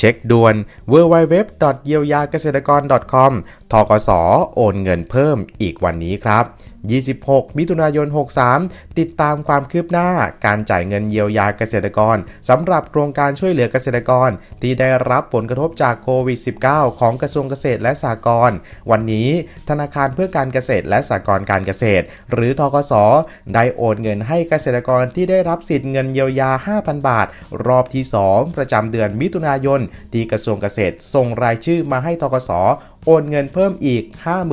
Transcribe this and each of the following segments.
เช็คด่วน w w w เยียวยาเกษตรกร .com ทกสโอนเงินเพิ่มอีกวันนี้ครับ 26 มิถุนายน 63 ติดตามความคืบหน้าการจ่ายเงินเยียวยาเกษตรกรสำหรับโครงการช่วยเหลือเกษตรกร ที่ได้รับผลกระทบจากโควิด -19 ของกระทรวงเกษตรและสหกรณ์วันนี้ธนาคารเพื่อการเกษตรและสหกรณ์การเกษตร หรือทกสได้โอนเงินให้เกษตรกรที่ได้รับสิทธิ์เงินเยียวยา 5,000 บาท รอบที่ 2 ประจำเดือนมิถุนายน ที่กระทรวงเกษตรส่งรายชื่อมาให้ทกสโอนเงินเพิ่มอีก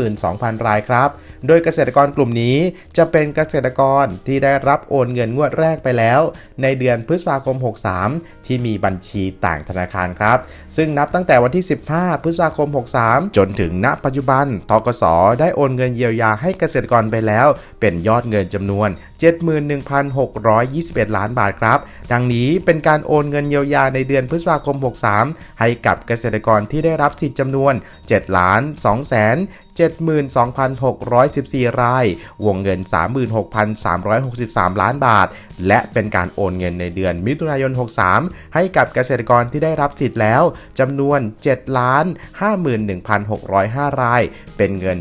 52,000 รายครับ โดยเกษตรกรกลุ่มนี้จะเป็นเกษตรกรที่ได้รับโอนเงินงวดแรกไปแล้ว ในเดือนพฤษภาคม 63 ที่มีบัญชีต่างธนาคารครับ ซึ่งนับตั้งแต่วันที่ 15 พฤษภาคม 63 จนถึงณปัจจุบันทกสได้โอนเงินเยียวยาให้เกษตรกรไปแล้ว เป็นยอดเงินจำนวน 71,621 ล้านบาทครับ ดังนี้เป็นการโอนเงินเยียวยาในเดือนพฤษภาคม 63 ให้กับเกษตรกรที่ได้รับสิทธิ์จำนวน7ล้าน2แสน72,614 ราย วงเงิน 36,363 ล้านบาท และเป็นการโอนเงินในเดือนมิถุนายน 63 ให้กับเกษตรกรที่ได้รับสิทธิ์แล้วจำนวน 7 ล้าน 51,605 ราย เป็นเงิน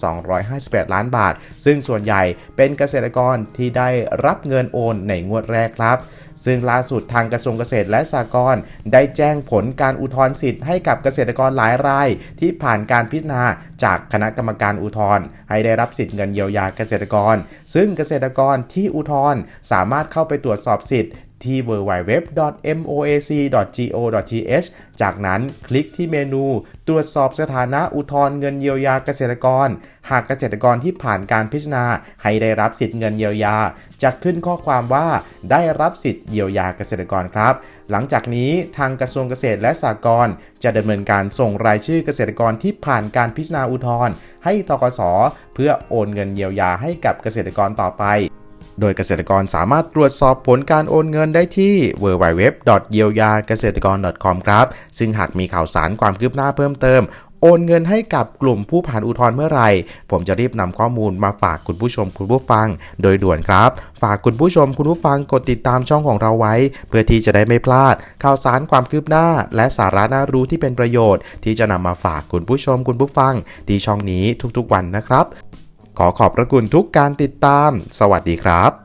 35,258 ล้านบาท ซึ่งส่วนใหญ่เป็นเกษตรกรที่ได้รับเงินโอนในงวดแรกครับซึ่งล่าสุดทางกระทรวงเกษตรและสหกรณ์ได้แจ้งผลการอุทธรณ์สิทธิ์ให้กับเกษตรกรหลายราย ที่ผ่านการพิจารณาจากคณะกรรมการอุทธรณ์ให้ได้รับสิทธิ์เงินเยียวยาเกษตรกร ซึ่งเกษตรกรที่อุทธรณ์สามารถเข้าไปตรวจสอบสิทธิ์ ที่ www.moac.go.th จากนั้นคลิกที่เมนู ตรวจสอบสถานะอุทธรณ์เงินเยียวยาเกษตรกร หากเกษตรกรที่ผ่านการพิจารณาให้ได้รับสิทธิ์เงินเยียวยา จะขึ้นข้อความว่าได้รับสิทธิ์เยียวยาเกษตรกรครับ หลังจากนี้ทางกระทรวงเกษตรและสหกรณ์จะดำเนินการส่งรายชื่อเกษตรกรที่ผ่านการพิจารณาอุทธรณ์ให้ทกส เพื่อโอนเงินเยียวยาให้กับเกษตรกรต่อไป โดยเกษตรกรสามารถตรวจสอบผลการโอนเงินได้ที่ www. เยียวยาเกษตรกร .com ครับ ซึ่งหากมีข่าวสารความคืบหน้าเพิ่มเติม โอนเงินให้กับกลุ่มผู้ผ่านอุทธรณ์เมื่อไหร่ ผมจะรีบนำข้อมูลมาฝากคุณผู้ชมคุณผู้ฟัง โดยด่วนครับ ฝากคุณผู้ชมคุณผู้ฟังกดติดตามช่องของเราไว้ เพื่อที่จะได้ไม่พลาด ข่าวสารความคืบหน้า และสาระน่ารู้ที่เป็นประโยชน์ ที่จะนำมาฝากคุณผู้ชมคุณผู้ฟังที่ช่องนี้ทุกๆวันนะครับ ขอขอบพระคุณทุกการติดตาม สวัสดีครับ